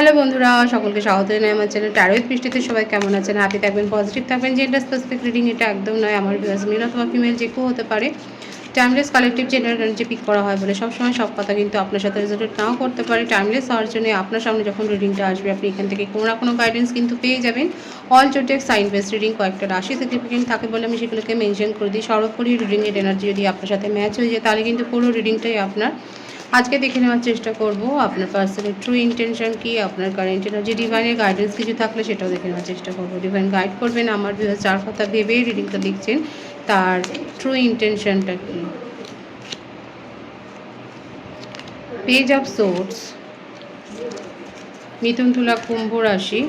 Hello বন্ধুরা, সকলকে স্বাগত জানাই আমার চ্যানেল ট্যারোয়েদ পৃষ্টিতে সবাই কেমন আছেন? হ্যাপি থাকবেন পজিটিভ থাকবেন। জেন্ডার স্পেসিফিক রিডিং এটা একদম নয়, আমার ভিউয়ার্স মেল অথবা ফিমেল যে কেউ হতে পারে। Timeless collective general energy peak করা হয় বলে সবসময় সব কথা কিন্তু আপনার সাথে রেজাল্ট নাও করতে পারে। টাইমলেস হওয়ার জন্য আপনার সামনে যখন রিডিংটা আসবে, আপনি এখান থেকে কোনো না কোনো গাইডেন্স কিন্তু পেয়ে যাবেন। All zodiac sign base reading কয়েকটা রাশি সিগনিফিকেন্ট থাকে বলে আমি সেগুলোকে মেনশন করে দিই। সর্বোপরি রিডিংয়ের এনার্জি যদি আপনার সাথে ম্যাচ হয়ে যায়, তাহলে কিন্তু পুরো রিডিংটাই আপনার আজকে দেখে নেওয়ার চেষ্টা করব আপনার পার্সোনাল ট্রু ইন্টেনশন কি, আপনার কারেন্ট এনার্জি ডিভাইনের গাইডেন্স কিছু থাকলে সেটাও দেখে নেওয়ার চেষ্টা করব। ডিভাইন গাইড করবেন আমার যার কথা ভেবে রিডিংটা লিখছেন, তার ট্রু ইন্টেনশনটা কি? পেজ অফ সোর্স মিথুন তুলা কুম্ভ রাশি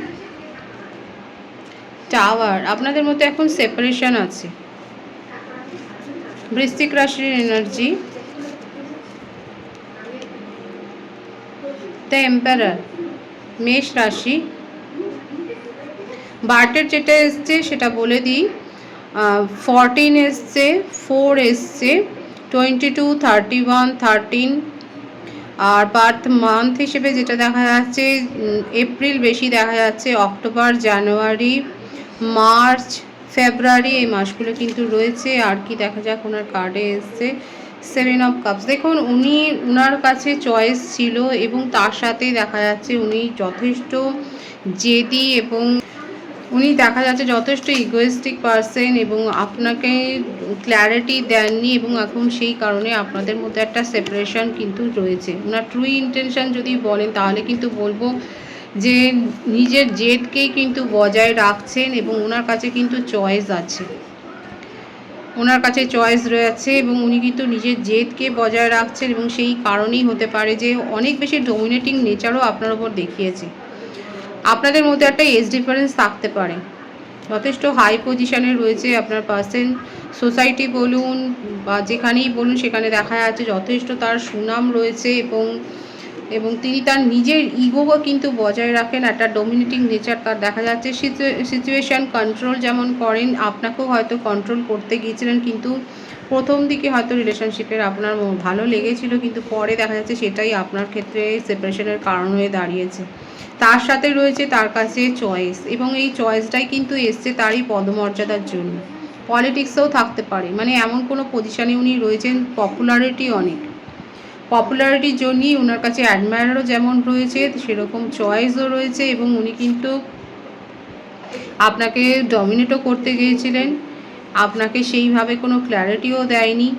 টাওয়ার আপনাদের মধ্যে এখন সেপারেশন আছে। বৃশ্চিক রাশির এনার্জি দ্য এম্পারার মেষ রাশি। বার্টের যেটা এসছে সেটা বলে দিই। ফরটিন এসছে ফোর এসছে twenty two thirty one thirteen আর বার্থ মান্থ হিসেবে যেটা দেখা যাচ্ছে এপ্রিল বেশি দেখা যাচ্ছে, অক্টোবর, জানুয়ারি, মার্চ, ফেব্রুয়ারি এই মাসগুলো কিন্তু রয়েছে। আর কি দেখা যাক ওনার কার্ডে এসছে। সেভেন অফ কাপস দেখুন, উনি ওনার কাছে চয়েস ছিল এবং তার সাথে দেখা যাচ্ছে উনি যথেষ্ট জেদি এবং উনি দেখা যাচ্ছে যথেষ্ট ইগোয়েস্টিক পারসন এবং আপনাকে ক্ল্যারিটি দেননি এবং এখন সেই কারণে আপনাদের মধ্যে একটা সেপারেশন কিন্তু রয়েছে। ওনার ট্রু ইন্টেনশন যদি বলেন, তাহলে কিন্তু বলব যে নিজের জেদকেই কিন্তু বজায় রাখছেন এবং ওনার কাছে কিন্তু চয়েস আছে। ওনার কাছে চয়েস রয়েছে এবং উনি কিন্তু নিজের জেদকে বজায় রাখছেন এবং সেই কারণেই হতে পারে যে অনেক বেশি ডোমিনেটিং নেচারও আপনার ওপর দেখিয়েছে। আপনাদের মধ্যে একটা এজ ডিফারেন্স থাকতে পারে। যথেষ্ট হাই পজিশনে রয়েছে আপনার পার্সেন্ট সোসাইটি বলুন বা যেখানেই বলুন সেখানে দেখা যাচ্ছে যথেষ্ট তার সুনাম রয়েছে এবং এবং তিনি তার নিজের ইগোও কিন্তু বজায় রাখেন, একটা ডোমিনেটিং নেচার তার দেখা যাচ্ছে। সিচুয়েশান কন্ট্রোল যেমন করেন, আপনাকেও হয়তো কন্ট্রোল করতে গিয়েছিলেন, কিন্তু প্রথম দিকে হয়তো রিলেশনশিপের আপনার ভালো লেগেছিল, কিন্তু পরে দেখা যাচ্ছে সেটাই আপনার ক্ষেত্রে সেপারেশনের কারণ হয়ে দাঁড়িয়েছে। তার সাথে রয়েছে তার কাছে চয়েস এবং এই চয়েসটাই কিন্তু এসছে তারই পদমর্যাদার জন্য। পলিটিক্সেও থাকতে পারে মানে এমন কোনো পজিশানে উনি রয়েছেন পপুলারিটি অনেক। পপুলারিটির জন্যই ওনার কাছে অ্যাডমায়ারও যেমন রয়েছে, সেরকম চয়েসও রয়েছে এবং উনি কিন্তু আপনাকে ডমিনেটও করতে গিয়েছিলেন। আপনাকে সেইভাবে কোনো ক্ল্যারিটিও দেয়নি।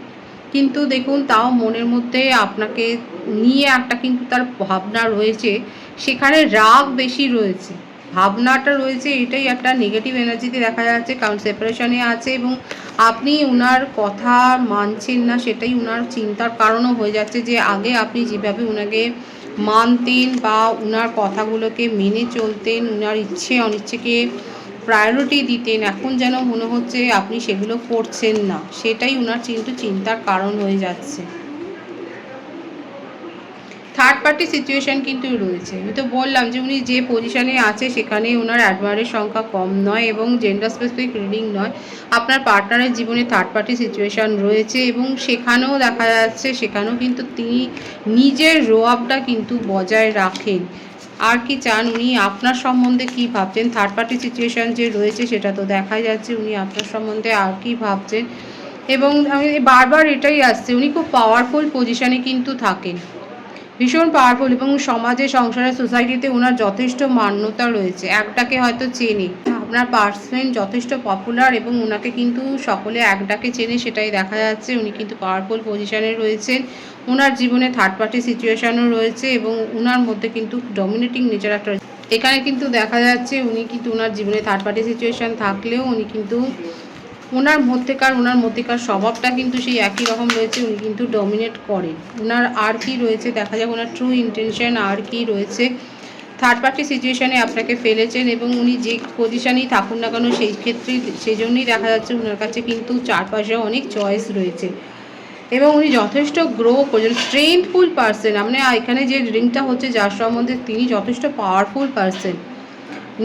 কিন্তু দেখুন, তাও মনের মধ্যে আপনাকে নিয়ে একটা কিন্তু তার ভাবনা রয়েছে। সেখানে রাগ বেশি রয়েছে। ভাবনাটা রয়েছে, এটাই একটা নেগেটিভ এনার্জিতে দেখা যাচ্ছে, কারণ সেপারেশনে আছে এবং আপনি ওনার কথা মানছেন না, সেটাই ওনার চিন্তার কারণও হয়ে যাচ্ছে যে আগে আপনি যেভাবে ওনাকে মানতেন বা ওনার কথাগুলোকে মেনে চলতেন ওনার ইচ্ছে অনিচ্ছেকে প্রায়োরিটি দিতেন, এখন যেন মনে হচ্ছে আপনি সেগুলো করছেন না, সেটাই ওনার কিন্তু চিন্তার কারণ হয়ে যাচ্ছে। থার্ড পার্টি সিচুয়েশন কিন্তু রয়েছে। আমি তো বললাম যে উনি যে পজিশানে আছে, সেখানে ওনার অ্যাডমায়ারের সংখ্যা কম নয় এবং জেন্ডার স্পেসিফিক রিডিং নয়। আপনার পার্টনারের জীবনে থার্ড পার্টি সিচুয়েশন রয়েছে এবং সেখানেও দেখা যাচ্ছে, সেখানেও কিন্তু তিনি নিজের রোয়াবটা কিন্তু বজায় রাখেন। আর কি চান উনি? আপনার সম্বন্ধে কি ভাবছেন? থার্ড পার্টি সিচুয়েশন যে রয়েছে, সেটা তো দেখা যাচ্ছে উনি আপনার সম্বন্ধে আর কি ভাবছেন? এবং আমি বারবার এটাই আসছে, উনি খুব পাওয়ারফুল পজিশানে কিন্তু থাকেন। ভীষণ পাওয়ারফুল এবং সমাজে, সংসারে সোসাইটিতে ওনার যথেষ্ট মান্যতা রয়েছে। একটাকে হয়তো চেনে। আপনার পার্সন যথেষ্ট পপুলার এবং ওনাকে কিন্তু সকলে একটাকে চেনে, সেটাই দেখা যাচ্ছে। উনি কিন্তু পাওয়ারফুল পজিশনে রয়েছেন। ওনার জীবনে থার্ড পার্টি সিচুয়েশনও রয়েছে এবং ওনার মধ্যে কিন্তু ডমিনেটিং নেচার একটা। এখানে কিন্তু দেখা যাচ্ছে উনি কিন্তু ওনার জীবনে থার্ড পার্টি সিচুয়েশান থাকলেও উনি কিন্তু ওনার মধ্যেকার ওনার মধ্যেকার স্বভাবটা কিন্তু সেই একই রকম রয়েছে, উনি কিন্তু ডমিনেট করেন। ওনার আর কি রয়েছে দেখা যাক ওনার ট্রু ইন্টেনশন আর কি রয়েছে। থার্ড পার্টি সিচুয়েশানে আপনাকে ফেলেছেন এবং উনি যে পজিশানেই থাকুন না কেন, সেই ক্ষেত্রেই সেই জন্যই দেখা যাচ্ছে ওনার কাছে কিন্তু চারপাশে অনেক চয়েস রয়েছে। এবং উনি যথেষ্ট গ্রো করছেন স্ট্রেংথফুল পার্সন মানে এখানে যে রিংটা হচ্ছে, যার সম্বন্ধে তিনি যথেষ্ট পাওয়ারফুল পার্সন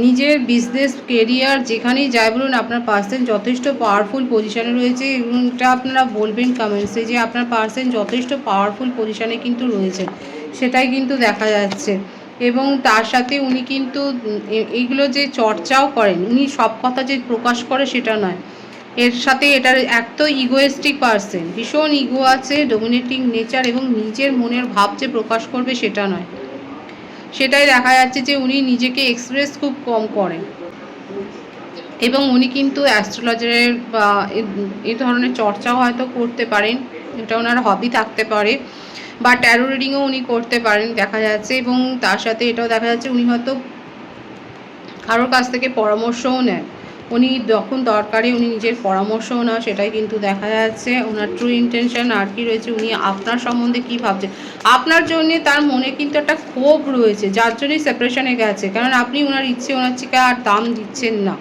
নিজের বিজনেস কেরিয়ার যেখানেই যায় বলুন, আপনার পার্সন যথেষ্ট পাওয়ারফুল পজিশনে রয়েছে এবং এটা আপনারা বলবেন কমেন্টসে যে আপনার পার্সন যথেষ্ট পাওয়ারফুল পজিশনে কিন্তু রয়েছে সেটাই কিন্তু দেখা যাচ্ছে। এবং তার সাথে উনি কিন্তু এইগুলো যে চর্চাও করেন, উনি সব কথা যে প্রকাশ করে সেটা নয়। এর সাথে এটার এক তো ইগোয়েস্টিক পার্সন ভীষণ ইগো আছে ডোমিনেটিং নেচার এবং নিজের মনের ভাব যে প্রকাশ করবে সেটা নয়। সেটাই দেখা যাচ্ছে যে উনি নিজেকে এক্সপ্রেস খুব কম করেন। এবং উনি কিন্তু অ্যাস্ট্রোলজারের বা এ- ধরনের চর্চাও হয়তো করতে পারেন, এটা ওনার হবি থাকতে পারে, বা ট্যারো রিডিংও উনি করতে পারেন দেখা যাচ্ছে, এবং তার সাথে এটাও দেখা যাচ্ছে উনি হয়তো কারোর কাছ থেকে পরামর্শও নেন। উনি যখন দরকারে উনি নিজের পরামর্শও না সেটাই কিন্তু দেখা যাচ্ছে। ওনার ট্রু ইন্টেনশন আর কি রয়েছে, উনি আপনার সম্বন্ধে কি ভাবছেন আপনার জন্য তার মনে কিন্তু একটা ক্ষোভ রয়েছে, যার জন্যই সেপারেশনে গেছে। কারণ আপনি ওনার ইচ্ছে, ওনার চিকা আর দাম দিচ্ছেন না।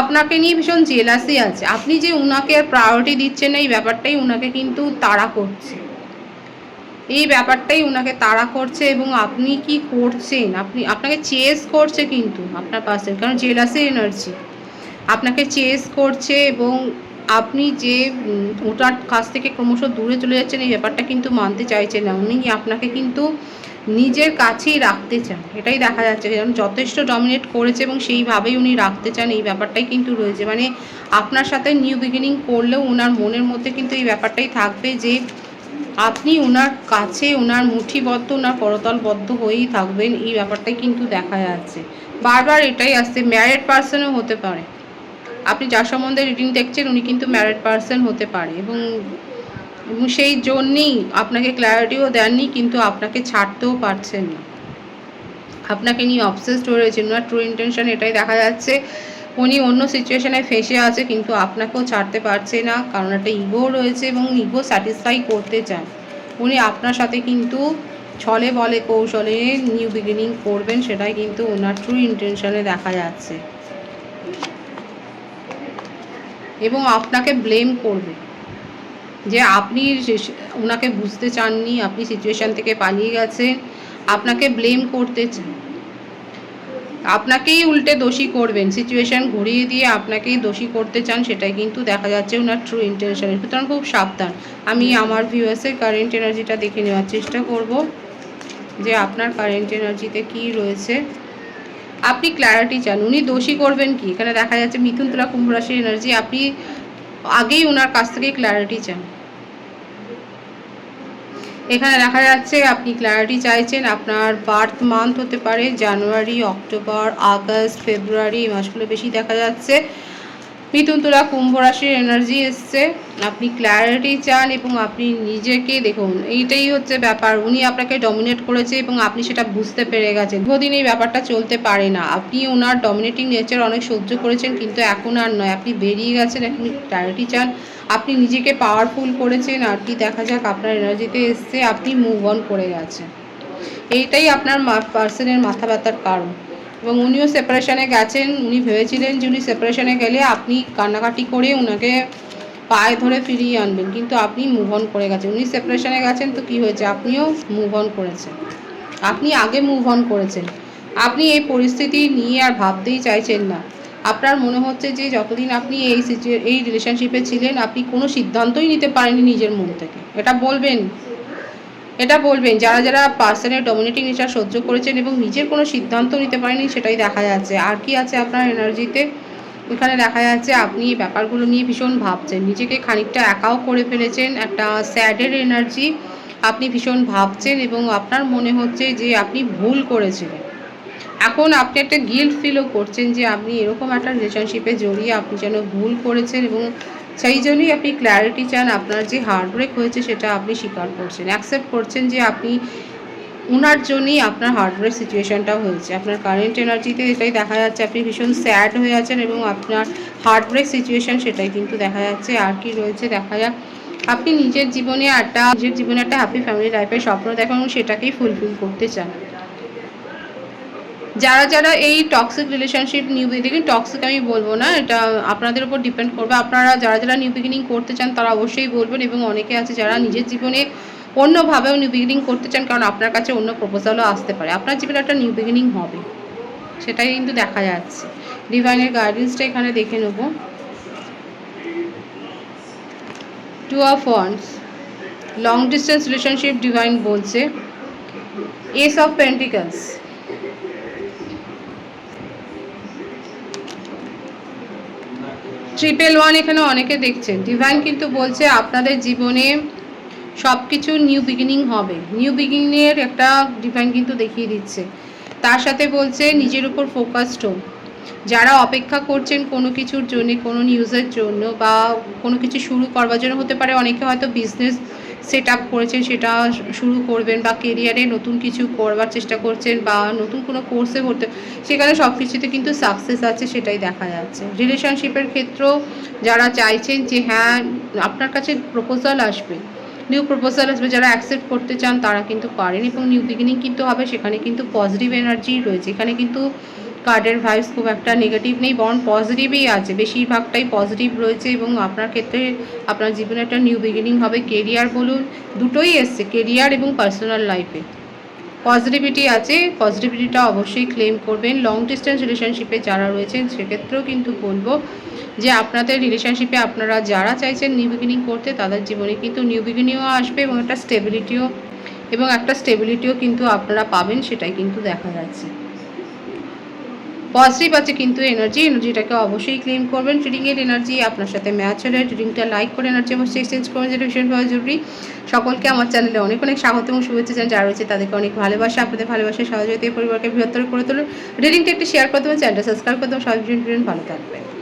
আপনাকে নিয়ে ভীষণ জেলাসি আছে। আপনি যে উনাকে আর প্রায়োরিটি দিচ্ছেন না, এই ব্যাপারটাই উনাকে কিন্তু তাড়া করছে। এই ব্যাপারটাই ওনাকে তাড়া করছে এবং আপনি কি করছেন? আপনি, আপনাকে চেস করছে কিন্তু আপনার পাশে কারণ জেলাসি এনার্জি আপনাকে চেস করছে এবং আপনি যে ওটার কাছ থেকে ক্রমশ দূরে চলে যাচ্ছেন, এই ব্যাপারটা কিন্তু মানতে চাইছেন না। উনি আপনাকে কিন্তু নিজের কাছেই রাখতে চান। এটাই দেখা যাচ্ছে। কারণ যথেষ্ট ডমিনেট করেছে এবং সেইভাবেই উনি রাখতে চান। এই ব্যাপারটাই কিন্তু রয়েছে। মানে আপনার সাথে নিউ বিগিনিং করলেও ওনার মনের মধ্যে কিন্তু এই ব্যাপারটাই থাকবে যে আপনি ওনার কাছে ওনার মুঠিবদ্ধ ওনার করতলবদ্ধ হয়েই থাকবেন, এই ব্যাপারটাই কিন্তু দেখা যাচ্ছে। বারবার এটাই আসছে ম্যারিড পার্সনও হতে পারে। আপনি যার সম্বন্ধে রিডিং দেখছেন, উনি কিন্তু ম্যারিড পার্সন হতে পারে এবং এবং সেই জন্যেই আপনাকে ক্ল্যারিটিও দেননি, কিন্তু আপনাকে ছাড়তেও পারছেন না। আপনাকে নিয়ে অবসেসড হয়ে রয়েছেন ওনার ট্রু ইন্টেনশন এটাই দেখা যাচ্ছে। উনি অন্য সিচুয়েশনে ফেসে আছে, কিন্তু আপনাকেও ছাড়তে পারছে না, কারণ একটা ইগো রয়েছে এবং ইগো স্যাটিসফাই করতে চান উনি আপনার সাথে কিন্তু ছলে বলে, কৌশলে নিউ বিগিনিং করবেন, সেটাই কিন্তু ওনার ট্রু ইন্টেনশনে দেখা যাচ্ছে। এবং আপনাকে ব্লেম করবে যে আপনি ওনাকে বুঝতে চাননি, আপনি সিচুয়েশান থেকে পালিয়ে গেছেন, আপনাকে ব্লেম করতে চান। আপনাকেই উল্টে দোষী করবেন। সিচুয়েশান ঘুরিয়ে দিয়ে আপনাকেই দোষী করতে চান সেটাই কিন্তু দেখা যাচ্ছে ওনার ট্রু ইন্টেনশনের সুতরাং খুব সাবধান। আমি আমার ভিউয়ার্সের কারেন্ট এনার্জিটা দেখে নেওয়ার চেষ্টা করব যে আপনার কারেন্ট এনার্জিতে কি রয়েছে। আপনি ক্ল্যারিটি চান। উনি দোষী করবেন কি? এখানে দেখা যাচ্ছে মিথুন তুলা কুম্ভ রাশির এনার্জি আপনি আগেই ওনার কাছ থেকে ক্ল্যারিটি চান। এখানে দেখা যাচ্ছে আপনি ক্ল্যারিটি চাইছেন, আপনার বার্থ মান্থ হতে পারে জানুয়ারি অক্টোবর আগস্ট ফেব্রুয়ারি এই মাসগুলো বেশি দেখা যাচ্ছে। মিথুন তুলা কুম্ভ রাশির এনার্জি এসছে। আপনি ক্ল্যারিটি চান এবং আপনি নিজেকে দেখুন, এইটাই হচ্ছে ব্যাপার। উনি আপনাকে ডমিনেট করেছে এবং আপনি সেটা বুঝতে পেরে গেছেন। দীর্ঘদিন এই ব্যাপারটা চলতে পারে না। আপনি ওনার ডমিনেটিং নেচার অনেক সহ্য করেছেন, কিন্তু এখন আর নয়। আপনি বেরিয়ে গেছেন আপনি ক্ল্যারিটি চান। আপনি নিজেকে পাওয়ারফুল করেছেন আর কি দেখা যাক আপনার এনার্জিতে এসছে, আপনি মুভ অন করে গেছেন। এইটাই আপনার পার্সনের মাথা ব্যথার কারণ। এবং উনিও সেপারেশনে গেছেন। উনি ভেবেছিলেন যে উনি সেপারেশনে গেলে আপনি কান্নাকাটি করে ওনাকে পায়ে ধরে ফিরিয়ে আনবেন। কিন্তু আপনি মুভ অন করে গেছেন। উনি সেপারেশনে গেছেন তো কি হয়েছে? আপনিও মুভ অন করেছেন। আপনি আগে মুভ অন করেছেন। আপনি এই পরিস্থিতি নিয়ে আর ভাবতেই চাইছেন না। আপনার মনে হচ্ছে যে যতদিন আপনি এই এই রিলেশনশিপে ছিলেন, আপনি কোনো সিদ্ধান্তই নিতে পারেননি নিজের মন থেকে। এটা বলবেন। এটা বলবেন, যারা যারা পার্সনের ডমিনেটিং নেচার সহ্য করেছেন এবং নিজের কোনো সিদ্ধান্ত নিতে পারেনি সেটাই দেখা যাচ্ছে। আর কি আছে আপনার এনার্জিতে এখানে দেখা যাচ্ছে আপনি এই ব্যাপারগুলো নিয়ে ভীষণ ভাবছেন। নিজেকে খানিকটা একাও করে ফেলেছেন, একটা স্যাডের এনার্জি আপনি ভীষণ ভাবছেন এবং আপনার মনে হচ্ছে যে আপনি ভুল করেছিলেন এখন আপনি একটা গিল্ট ফিলও করছেন যে আপনি এরকম একটা রিলেশনশিপে জড়িয়ে আপনি যেন ভুল করেছেন এবং সেই জন্যই আপনি ক্ল্যারিটি চান আপনার যে হার্টব্রেক হয়েছে সেটা আপনি স্বীকার করছেন। অ্যাকসেপ্ট করছেন যে আপনি ওনার জন্যই আপনার হার্টব্রেক সিচুয়েশনটা হয়েছে। আপনার কারেন্ট এনার্জিতে এটাই দেখা যাচ্ছে, আপনি ভীষণ স্যাড হয়ে আছেন এবং আপনার হার্টব্রেক সিচুয়েশন সেটাই কিন্তু দেখা যাচ্ছে। আর কি রয়েছে দেখা যাক। আপনি নিজের জীবনে একটা, নিজের জীবনে একটা হ্যাপি ফ্যামিলি লাইফের স্বপ্ন দেখেন এবং সেটাকেই ফুলফিল করতে চান। যারা যারা এই টক্সিক রিলেশনশিপ নিউ দেখুন টক্সিক আমি বলব না, এটা আপনাদের উপর ডিপেন্ড করবে। আপনারা যারা যারা নিউ বিগিনিং করতে চান, তারা অবশ্যই বলবেন এবং অনেকে আছে যারা নিজের জীবনে অন্যভাবেও নিউ বিগিনিং করতে চান, কারণ আপনার কাছে অন্য প্রপোজালও আসতে পারে। আপনার জীবনে একটা নিউ বিগিনিং হবে। সেটাই কিন্তু দেখা যাচ্ছে। ডিভাইনের গাইডেন্সটা এখানে দেখে নেব। Two of wands long distance relationship divine বলছে। Ace of pentacles triple one এখানে অনেকে দেখছেন ডিভাইন কিন্তু বলছে আপনাদের জীবনে সব কিছু নিউ বিগিনিং হবে নিউ বিগিনিংয়ের একটা ডিভাইন কিন্তু দেখিয়ে দিচ্ছে। তার সাথে বলছে নিজের উপর ফোকাসড হোক। যারা অপেক্ষা করছেন কোনো কিছুর জন্য, কোনো নিউজের জন্য বা কোনো কিছু শুরু করবার জন্য, হতে পারে অনেকে হয়তো বিজনেস সেট আপ করেছেন, সেটা শুরু করবেন বা কেরিয়ারে নতুন কিছু করবার চেষ্টা করছেন বা নতুন কোনো কোর্সে ভর্তি, সেখানে সব কিছুতে কিন্তু সাকসেস আছে, সেটাই দেখা যাচ্ছে। রিলেশনশিপের ক্ষেত্রেও যারা চাইছেন যে হ্যাঁ আপনার কাছে প্রপোজাল আসবে নিউ প্রপোজাল আসবে, যারা অ্যাকসেপ্ট করতে চান, তারা কিন্তু পারেন এবং নিউ বিগিনিং কিন্তু হবে, সেখানে কিন্তু পজিটিভ এনার্জি রয়েছে। এখানে কিন্তু কার্ডের ভাইবস খুব একটা নেগেটিভ নেই বরং পজিটিভই আছে। বেশিরভাগটাই পজিটিভ রয়েছে এবং আপনার ক্ষেত্রে আপনার জীবনে একটা নিউ বিগিনিং হবে। কেরিয়ার বলুন, দুটোই এসছে কেরিয়ার এবং পার্সোনাল লাইফে পজিটিভিটি আছে পজিটিভিটিটা অবশ্যই ক্লেম করবেন। লং ডিস্টেন্স রিলেশনশিপে যারা রয়েছেন, সেক্ষেত্রেও কিন্তু বলব যে আপনাদের রিলেশনশিপে আপনারা যারা চাইছেন নিউ বিগিনিং করতে, তাদের জীবনে কিন্তু নিউ বিগিনিংও আসবে এবং একটা স্টেবিলিটিও এবং একটা স্টেবিলিটিও কিন্তু আপনারা পাবেন, সেটাই কিন্তু দেখা যাচ্ছে। পজিটিভ আছে কিন্তু এনার্জি, এনার্জিটাকে অবশ্যই ক্লেম করবেন। ট্রিডিংয়ের এনার্জি আপনার সাথে ম্যাচ হলে ট্রিডিংটা লাইক করে এনার্জি অবশ্যই এক্সচেঞ্জ করবেন যেটা ভীষণভাবে জরুরি। সকলকে আমার চ্যানেলে অনেক অনেক স্বাগত এবং শুভেচ্ছা জানান যারা রয়েছে তাদেরকে অনেক ভালোবাসা, আপনাদের ভালোবাসা সহযোগিতা পরিবারকে বৃহত্তর করে তুলুন। রিডিংটা একটু শেয়ার করতে চ্যানেলটা সাবস্ক্রাইব করতে সবাই ভীষণ ভালো থাকবেন।